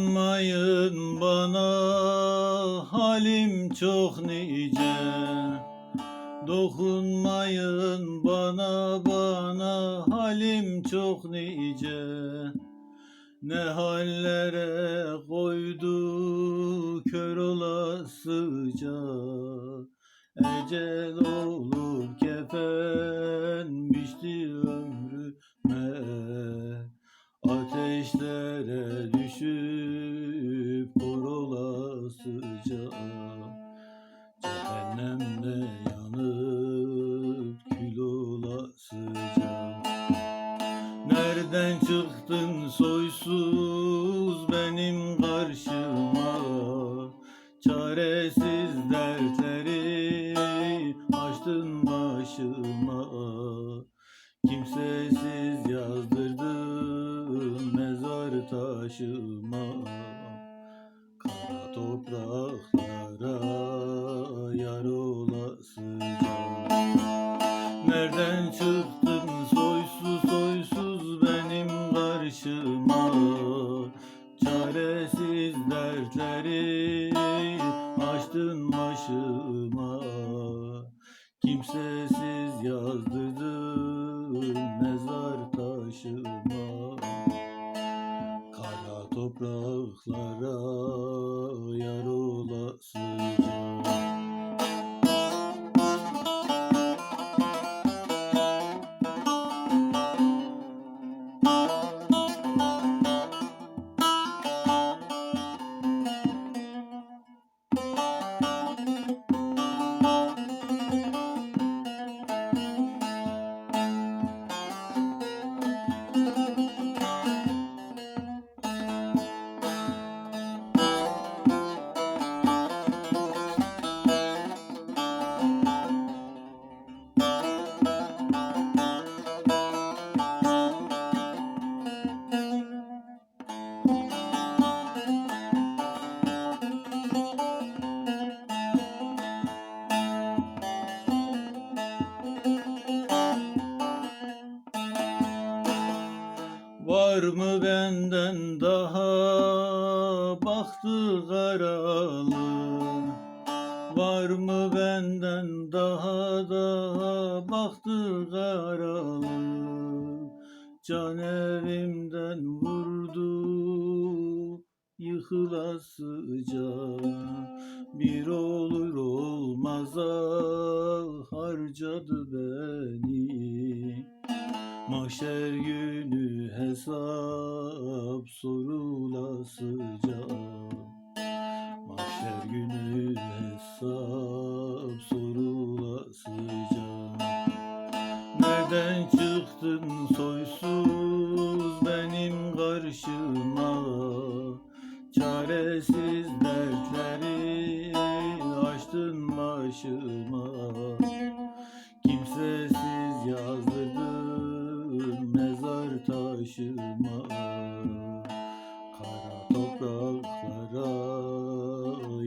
Dokunmayın bana halim çok nice. Dokunmayın bana bana halim çok nice. Ne hallere koydu kör olasıca Ecel olur benim karşıma. Çaresiz dertleri açtın başıma. Kimsesiz yazdırdın mezar taşıma. Kara topraklara yar olasıca Nereden çıktın açtın başıma. Kimsesiz yazdırdın mezar taşıma. Kara topraklara Var mı benden daha bahtı karalı? Var mı benden daha daha bahtı karalı? Can evimden vurdu yıkılasıca Bir olur olmaza harcadı beni Mahşer günü hesap sorulasıca. Mahşer günü hesap sorulasıca. Nereden çıktın soysuz benim karşıma? Çaresiz dertleri açtın başıma. Kimsesiz taşıma Kara topraklara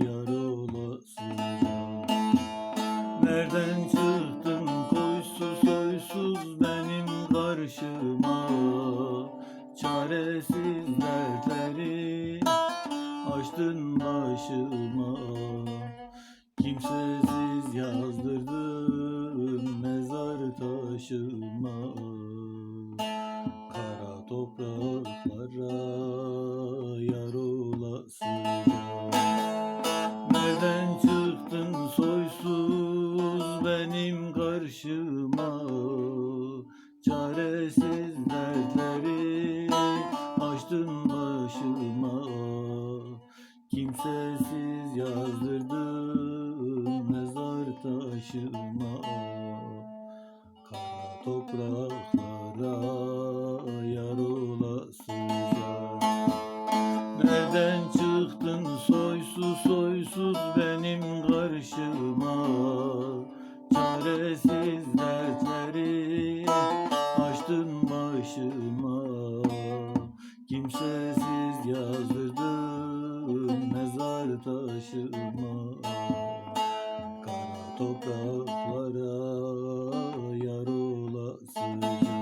yar olasıca Nereden çıktın? Koysuz soysuz benim karşıma. Çaresiz dertleri açtın başıma. Kimsesiz yazdırdın mezar taşıma Kimsesiz yazdırdın mezar taşıma. Kara topraklara yar olasıca. Nereden çıktın soysuz soysuz benim karşıma? Çaresiz başıma Kara topraklara yar olasın.